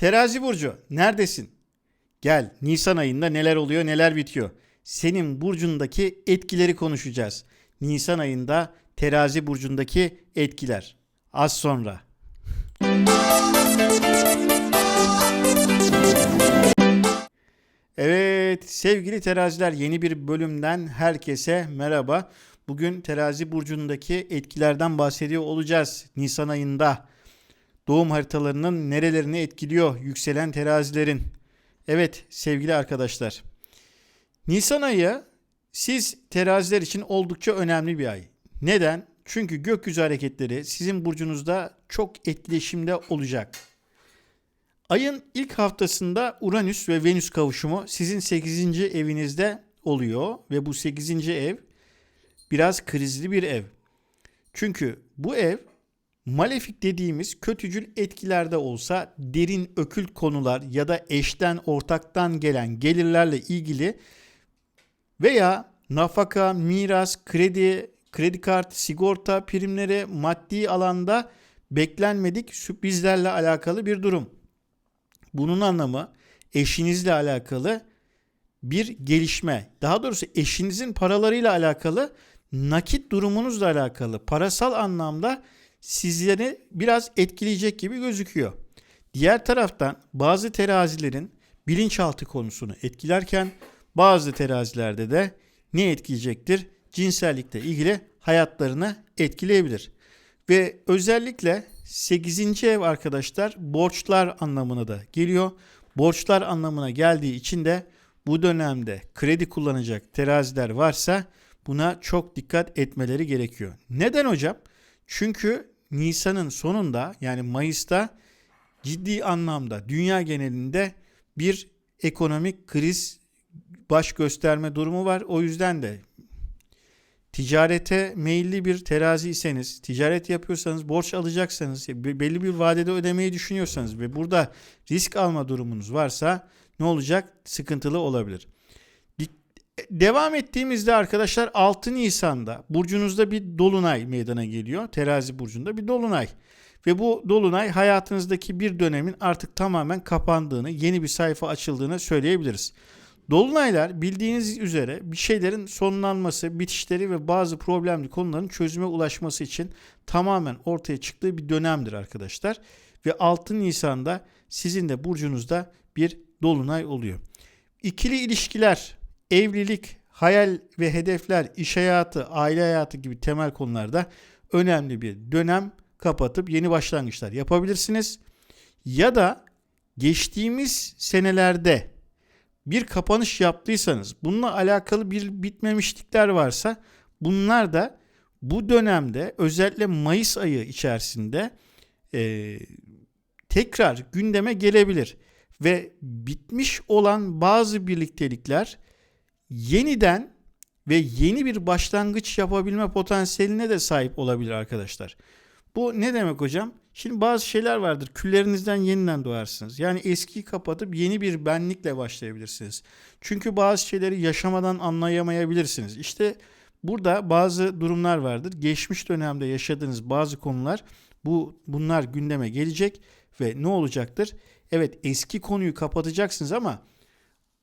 Terazi Burcu neredesin? Gel Nisan ayında neler oluyor neler bitiyor. Senin burcundaki etkileri konuşacağız. Nisan ayında terazi burcundaki etkiler. Az sonra. Evet sevgili teraziler yeni bir bölümden herkese merhaba. Bugün terazi burcundaki etkilerden bahsediyor olacağız. Nisan ayında doğum haritalarının nerelerini etkiliyor yükselen terazilerin. Evet sevgili arkadaşlar. Nisan ayı siz teraziler için oldukça önemli bir ay. Neden? Çünkü gökyüzü hareketleri sizin burcunuzda çok etkileşimde olacak. Ayın ilk haftasında Uranüs ve Venüs kavuşumu sizin 8. evinizde oluyor ve bu 8. ev biraz krizli bir ev. Çünkü bu ev malefik dediğimiz kötücül etkilerde olsa derin ökült konular ya da eşten ortaktan gelen gelirlerle ilgili veya nafaka, miras, kredi, kredi kart, sigorta primleri maddi alanda beklenmedik sürprizlerle alakalı bir durum. Bunun anlamı eşinizle alakalı bir gelişme. Daha doğrusu eşinizin paralarıyla alakalı nakit durumunuzla alakalı parasal anlamda sizleri biraz etkileyecek gibi gözüküyor. Diğer taraftan bazı terazilerin bilinçaltı konusunu etkilerken bazı terazilerde de ne etkileyecektir? Cinsellikle ilgili hayatlarını etkileyebilir. Ve özellikle 8. ev arkadaşlar borçlar anlamına da geliyor. Borçlar anlamına geldiği için de bu dönemde kredi kullanacak teraziler varsa buna çok dikkat etmeleri gerekiyor. Neden hocam? Çünkü Nisan'ın sonunda yani Mayıs'ta ciddi anlamda dünya genelinde bir ekonomik kriz baş gösterme durumu var. O yüzden de ticarete meyilli bir teraziyseniz, ticaret yapıyorsanız, borç alacaksanız, belli bir vadede ödemeyi düşünüyorsanız ve burada risk alma durumunuz varsa ne olacak? Sıkıntılı olabilir. Devam ettiğimizde arkadaşlar 6 Nisan'da burcunuzda bir dolunay meydana geliyor. Terazi burcunda bir dolunay. Ve bu dolunay hayatınızdaki bir dönemin artık tamamen kapandığını, yeni bir sayfa açıldığını söyleyebiliriz. Dolunaylar bildiğiniz üzere bir şeylerin sonlanması, bitişleri ve bazı problemli konuların çözüme ulaşması için tamamen ortaya çıktığı bir dönemdir arkadaşlar. Ve 6 Nisan'da sizin de burcunuzda bir dolunay oluyor. İkili ilişkiler, evlilik, hayal ve hedefler, iş hayatı, aile hayatı gibi temel konularda önemli bir dönem kapatıp yeni başlangıçlar yapabilirsiniz. Ya da geçtiğimiz senelerde bir kapanış yaptıysanız bununla alakalı bir bitmemişlikler varsa bunlar da bu dönemde özellikle Mayıs ayı içerisinde e, tekrar gündeme gelebilir ve bitmiş olan bazı birliktelikler yeniden ve yeni bir başlangıç yapabilme potansiyeline de sahip olabilir arkadaşlar. Bu ne demek hocam? Şimdi bazı şeyler vardır. Küllerinizden yeniden doğarsınız. Yani eskiyi kapatıp yeni bir benlikle başlayabilirsiniz. Çünkü bazı şeyleri yaşamadan anlayamayabilirsiniz. İşte burada bazı durumlar vardır. Geçmiş dönemde yaşadığınız bazı konular bu bunlar gündeme gelecek ve ne olacaktır? Evet eski konuyu kapatacaksınız ama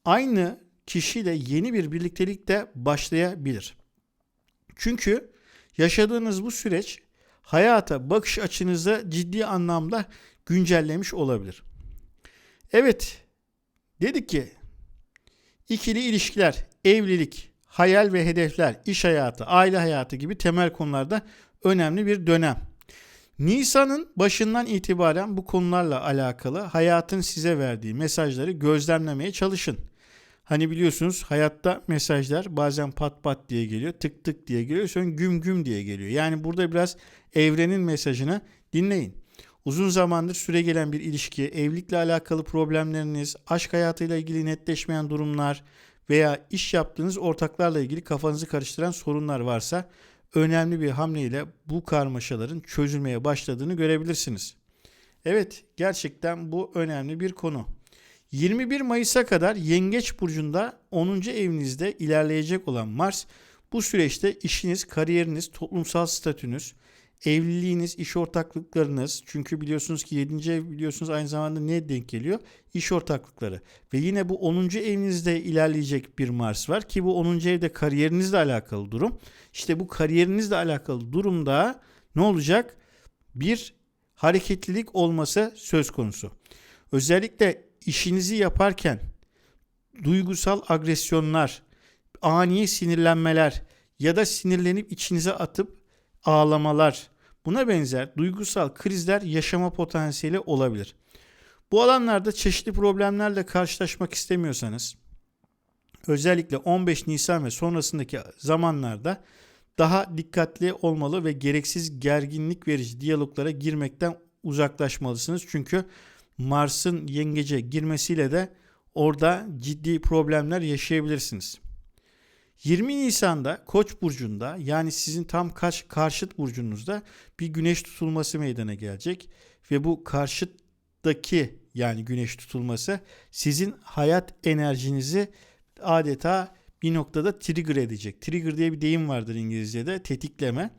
aynı kişiyle yeni bir birliktelik de başlayabilir. Çünkü yaşadığınız bu süreç hayata bakış açınızı ciddi anlamda güncellemiş olabilir. Evet, dedik ki ikili ilişkiler, evlilik, hayal ve hedefler, iş hayatı, aile hayatı gibi temel konularda önemli bir dönem. Nisan'ın başından itibaren bu konularla alakalı hayatın size verdiği mesajları gözlemlemeye çalışın. Hani biliyorsunuz hayatta mesajlar bazen pat pat diye geliyor, tık tık diye geliyor, sonra güm güm diye geliyor. Yani burada biraz evrenin mesajını dinleyin. Uzun zamandır süre gelen bir ilişki, evlilikle alakalı problemleriniz, aşk hayatıyla ilgili netleşmeyen durumlar veya iş yaptığınız ortaklarla ilgili kafanızı karıştıran sorunlar varsa önemli bir hamleyle bu karmaşaların çözülmeye başladığını görebilirsiniz. Evet, gerçekten bu önemli bir konu. 21 Mayıs'a kadar Yengeç burcunda 10. evinizde ilerleyecek olan Mars bu süreçte işiniz, kariyeriniz, toplumsal statünüz, evliliğiniz, iş ortaklıklarınız çünkü biliyorsunuz ki 7. ev biliyorsunuz aynı zamanda ne denk geliyor? İş ortaklıkları. Ve yine bu 10. evinizde ilerleyecek bir Mars var ki bu 10. evde kariyerinizle alakalı durum. İşte bu kariyerinizle alakalı durumda ne olacak? Bir hareketlilik olması söz konusu. Özellikle işinizi yaparken duygusal agresyonlar, ani sinirlenmeler ya da sinirlenip içinize atıp ağlamalar, buna benzer duygusal krizler yaşama potansiyeli olabilir. Bu alanlarda çeşitli problemlerle karşılaşmak istemiyorsanız özellikle 15 Nisan ve sonrasındaki zamanlarda daha dikkatli olmalı ve gereksiz gerginlik verici diyaloglara girmekten uzaklaşmalısınız. Çünkü Mars'ın yengece girmesiyle de orada ciddi problemler yaşayabilirsiniz. 20 Nisan'da Koç burcunda yani sizin tam kaç karşıt burcunuzda bir güneş tutulması meydana gelecek ve bu karşıttaki yani güneş tutulması sizin hayat enerjinizi adeta bir noktada trigger edecek. Trigger diye bir deyim vardır İngilizce'de tetikleme.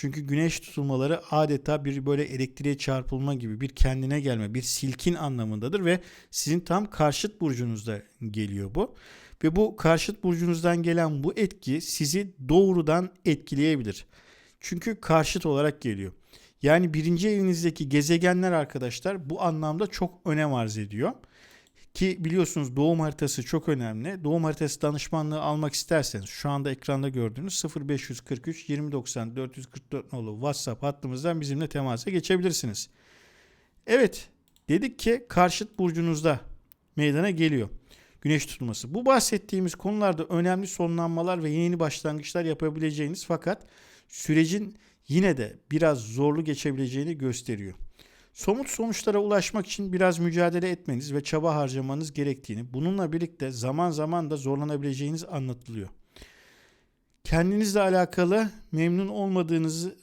Çünkü güneş tutulmaları adeta bir böyle elektriğe çarpılma gibi bir kendine gelme, bir silkin anlamındadır ve sizin tam karşıt burcunuzda geliyor bu. Ve bu karşıt burcunuzdan gelen bu etki sizi doğrudan etkileyebilir. Çünkü karşıt olarak geliyor. Yani birinci evinizdeki gezegenler arkadaşlar bu anlamda çok önem arz ediyor. Ki biliyorsunuz doğum haritası çok önemli. Doğum haritası danışmanlığı almak isterseniz şu anda ekranda gördüğünüz 0543 2090 444 nolu WhatsApp hattımızdan bizimle temasa geçebilirsiniz. Evet dedik ki karşıt burcunuzda meydana geliyor güneş tutulması. Bu bahsettiğimiz konularda önemli sonlanmalar ve yeni başlangıçlar yapabileceğiniz fakat sürecin yine de biraz zorlu geçebileceğini gösteriyor. Somut sonuçlara ulaşmak için biraz mücadele etmeniz ve çaba harcamanız gerektiğini, bununla birlikte zaman zaman da zorlanabileceğiniz anlatılıyor. Kendinizle alakalı memnun olmadığınızı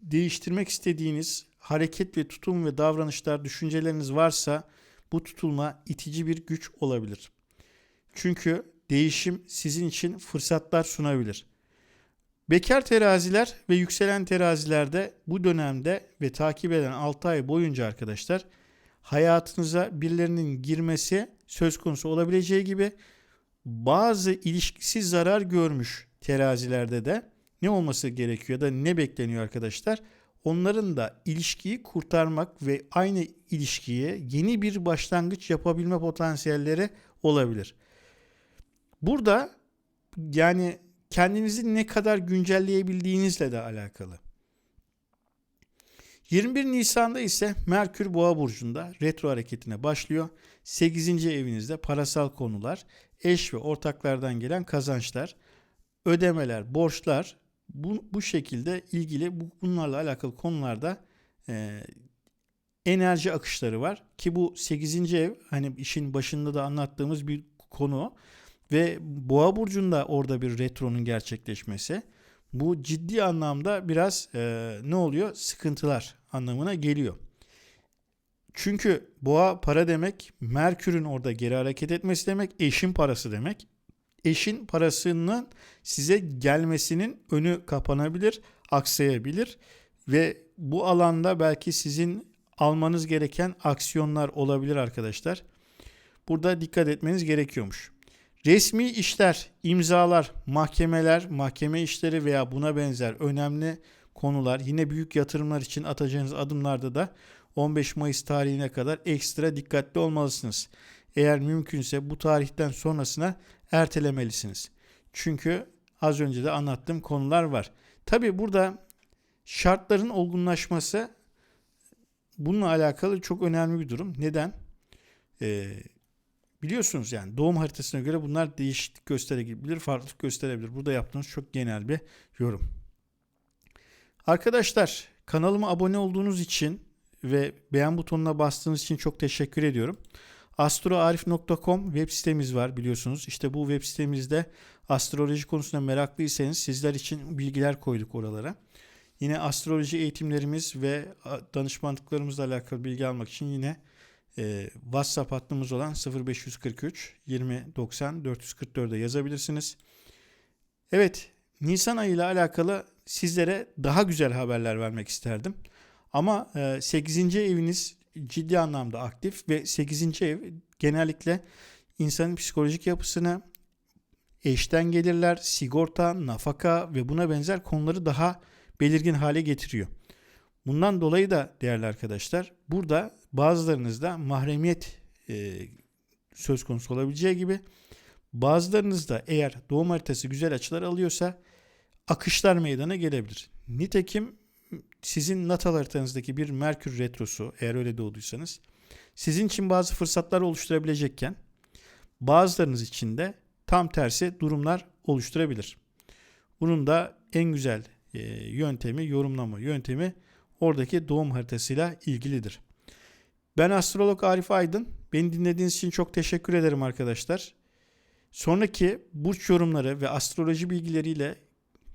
değiştirmek istediğiniz hareket ve tutum ve davranışlar, düşünceleriniz varsa bu tutulma itici bir güç olabilir. Çünkü değişim sizin için fırsatlar sunabilir. Bekar teraziler ve yükselen terazilerde bu dönemde ve takip eden 6 ay boyunca arkadaşlar hayatınıza birilerinin girmesi söz konusu olabileceği gibi bazı ilişkisiz zarar görmüş terazilerde de ne olması gerekiyor ya da ne bekleniyor arkadaşlar? Onların da ilişkiyi kurtarmak ve aynı ilişkiye yeni bir başlangıç yapabilme potansiyelleri olabilir. Burada yani kendinizi ne kadar güncelleyebildiğinizle de alakalı. 21 Nisan'da ise Merkür Boğa burcunda retro hareketine başlıyor. 8. evinizde parasal konular, eş ve ortaklardan gelen kazançlar, ödemeler, borçlar bu, bu şekilde ilgili bu, bunlarla alakalı konularda e, enerji akışları var ki bu 8. ev hani işin başında da anlattığımız bir konu. Ve Boğa burcunda orada bir retronun gerçekleşmesi bu ciddi anlamda biraz e, ne oluyor? Sıkıntılar anlamına geliyor. Çünkü boğa para demek, Merkür'ün orada geri hareket etmesi demek, eşin parası demek. Eşin parasının size gelmesinin önü kapanabilir, aksayabilir ve bu alanda belki sizin almanız gereken aksiyonlar olabilir arkadaşlar. Burada dikkat etmeniz gerekiyormuş. Resmi işler, imzalar, mahkemeler, mahkeme işleri veya buna benzer önemli konular yine büyük yatırımlar için atacağınız adımlarda da 15 Mayıs tarihine kadar ekstra dikkatli olmalısınız. Eğer mümkünse bu tarihten sonrasına ertelemelisiniz. Çünkü az önce de anlattığım konular var. Tabi burada şartların olgunlaşması bununla alakalı çok önemli bir durum. Neden? Ee, Biliyorsunuz yani doğum haritasına göre bunlar değişiklik gösterebilir, farklılık gösterebilir. Burada yaptığınız çok genel bir yorum. Arkadaşlar kanalıma abone olduğunuz için ve beğen butonuna bastığınız için çok teşekkür ediyorum. astroarif.com web sitemiz var biliyorsunuz. İşte bu web sitemizde astroloji konusunda meraklıysanız sizler için bilgiler koyduk oralara. Yine astroloji eğitimlerimiz ve danışmanlıklarımızla alakalı bilgi almak için yine e, WhatsApp hattımız olan 0543 20 90 444'e yazabilirsiniz. Evet, Nisan ayı ile alakalı sizlere daha güzel haberler vermek isterdim. Ama e, 8. eviniz ciddi anlamda aktif ve 8. ev genellikle insanın psikolojik yapısını, eşten gelirler, sigorta, nafaka ve buna benzer konuları daha belirgin hale getiriyor. Bundan dolayı da değerli arkadaşlar burada bazılarınızda mahremiyet e, söz konusu olabileceği gibi bazılarınızda eğer doğum haritası güzel açılar alıyorsa akışlar meydana gelebilir. Nitekim sizin natal haritanızdaki bir Merkür retrosu eğer öyle doğduysanız sizin için bazı fırsatlar oluşturabilecekken bazılarınız için de tam tersi durumlar oluşturabilir. Bunun da en güzel e, yöntemi, yorumlama yöntemi oradaki doğum haritasıyla ilgilidir. Ben astrolog Arif Aydın. Beni dinlediğiniz için çok teşekkür ederim arkadaşlar. Sonraki burç yorumları ve astroloji bilgileriyle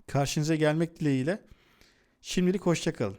karşınıza gelmek dileğiyle şimdilik hoşçakalın.